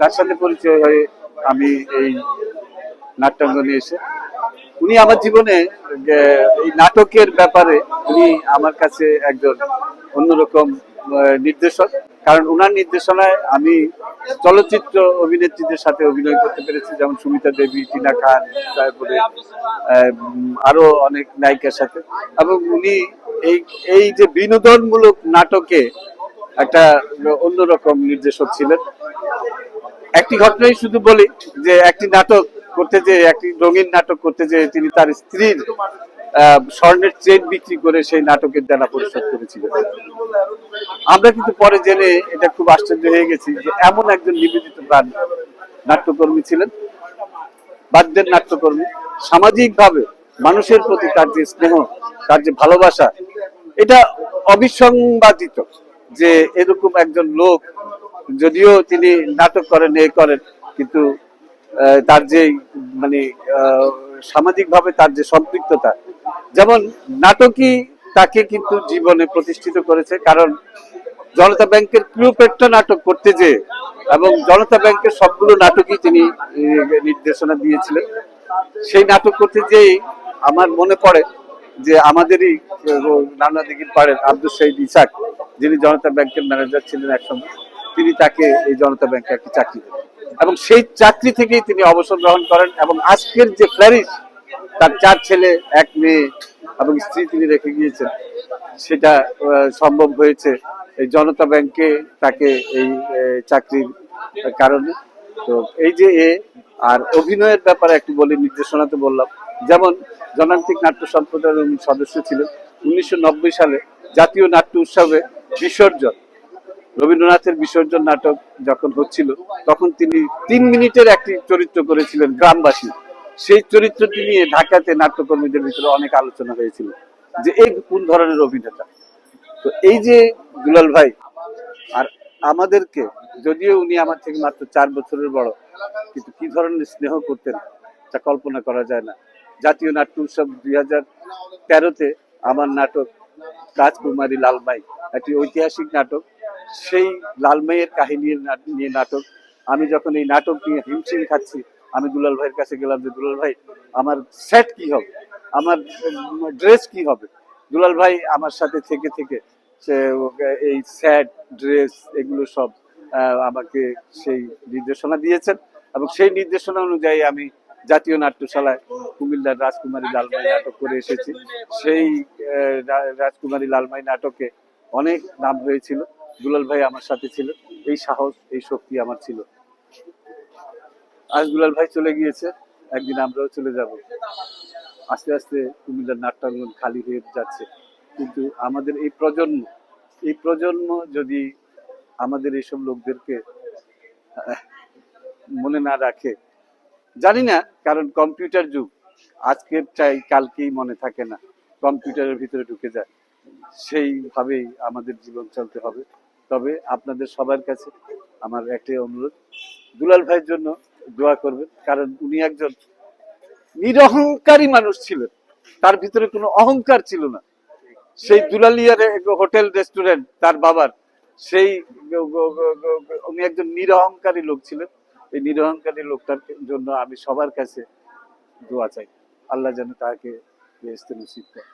তার সাথে পরিচয় হয়ে আমি এই নাট্যাঙ্গনে এসে উনি আমার জীবনে এই নাটকের ব্যাপারে উনি আমার কাছে একজন অন্যরকম নির্দেশক। কারণ ওনার নির্দেশনায় আমি চলচ্চিত্র অভিনেত্রীদের সাথে অভিনয় করতে পেরেছি, যেমন সুমিতা দেবী, টিনা খান, তারপরে আরও অনেক নায়িকার সাথে। এবং উনি এই এই যে বিনোদনমূলক নাটকে একটা অন্যরকম নির্দেশক ছিলেন। একটি ঘটনাই শুধু বলি যে একটি নাটক করতে যে, একটি রঙিন নাটক করতে যে তিনি তার স্ত্রীর স্বর্ণের চেন বিক্রি করে সেই নাটকের দেনা পরিশোধ করেছিলেন। আমরা কিন্তু পরে জেনে এটা খুব আশ্চর্য হয়ে গেছি যে এমন একজন নিবেদিত প্রাণ নাট্যকর্মী ছিলেন, বাদ্যের নাট্যকর্মী। সামাজিক ভাবে মানুষের প্রতি তার যে স্নেহ, তার যে ভালোবাসা, এটা অবিসংবাদিত যে এরকম একজন লোক যদিও তিনি নাটক করেন, এ করেন, কিন্তু তার যে মানে সামাজিক ভাবে তার যে সম্পৃক্ততা, যেমন নাটকই তাকে কিন্তু জীবনে প্রতিষ্ঠিত করেছে, কারণ জনতা ব্যাংকের ক্লিওপেট্রা নাটক করতে যে এবং জনতা ব্যাংকের সবগুলো নাটকই তিনি নির্দেশনা দিয়েছিলেন। সেই নাটক করতে যেই আমার মনে পড়ে যে আমাদেরই নানা দিঘির পাড়ের আব্দুল শহীদ ইসাক, যিনি জনতা ব্যাংকের ম্যানেজার ছিলেন একসময়। তিনি তাকে এই জনতা ব্যাংকে একটি চাকরি দেন। এবং সেই চাকরি থেকেই তিনি অবসর গ্রহণ করেন এবং আজকের যে ফ্ল্যারিশ তার চার ছেলে, এক মেয়ে এবং স্ত্রী তিনি রেখে গিয়েছেন, সেটা সম্ভব হয়েছে এই জনতা ব্যাংকে তাকে এই চাকরির কারণে। তো এই যে এ, আর অভিনয়ের ব্যাপারে একটু বলি নির্দেশনাতে বললাম। যেমন জনান্তিক নাট্য সম্প্রদায়ের সদস্য ছিলেন। উনিশশো নব্বই সালে জাতীয় নাট্য উৎসবে বিসর্জন রবীন্দ্রনাথের বিসর্জন নাটক যখন হচ্ছিল, তখন তিনি তিন মিনিটের একটি চরিত্র করেছিলেন গ্রামবাসী। সেই চরিত্রটি নিয়ে ঢাকাতে নাট্যকর্মীদের ভিতরে অনেক আলোচনা হয়েছিল যে এই কোন ধরনের অভিনেতা। তো এই যে দুলাল ভাই, আর আমাদেরকে, যদিও উনি আমার থেকে মাত্র চার বছরের বড়, কিন্তু কি ধরনের স্নেহ করতেন তা কল্পনা করা যায় না। জাতীয় নাট্য উৎসব দুই হাজার তেরোতে আমার নাটক রাজকুমারী লালমাই, একটি ঐতিহাসিক নাটক সেই লালমাইয়ের কাহিনীর নাট- নিয়ে নাটক। আমি যখন এই নাটক নিয়ে হিমশিম খাচ্ছি, আমি দুলাল ভাইয়ের কাছে গেলাম যে, দুলাল ভাই, আমার সেট কি হবে? আমার ড্রেস কি হবে? দুলাল ভাই আমার সাথে থেকে থেকে সে এই স্যাট ড্রেস এগুলো সব আমাকে সেই নির্দেশনা দিয়েছেন। এবং সেই নির্দেশনা অনুযায়ী আমি জাতীয় নাট্যশালায় কুমিল্লার রাজকুমারী লালমাই নাটক করে এসেছি। সেই রাজকুমারী লালমাই নাটকে অনেক নাম হয়েছিল। দুলাল ভাই আমার সাথে ছিল। এই সাহস, এই শক্তি আমার ছিল। আজ দুলাল ভাই চলে গিয়েছে, একদিন আমরাও চলে যাব। আস্তে আস্তে কুমিল্লার নাট্যাঙ্গন খালি হয়ে যাচ্ছে। কিন্তু আমাদের এই প্রজন্ম এই প্রজন্ম যদি আমাদের এইসব লোকদেরকে মনে না রাখে, জানি না, কারণ কম্পিউটার যুগ, আজকের চাই কালকেই মনে থাকে না, কম্পিউটারের ভিতরে ঢুকে যায়। সেইভাবেই আমাদের জীবন চলতে হবে। তবে আপনাদের সবার কাছে আমার একটাই অনুরোধ, দুলাল ভাইয়ের জন্য দোয়া করবেন, কারণ উনি একজন নিরহংকারী মানুষ ছিলেন। তার ভিতরে কোনো অহংকার ছিল না। সেই দুলালিয়ার হোটেল রেস্টুরেন্ট, তার বাবার, সেই উনি একজন নিরহংকারী লোক ছিলেন। এই নিরহংকারী লোকটার জন্য আমি সবার কাছে দোয়া চাই। আল্লাহ যেন তাকে বেহেস্তে নসিব করে।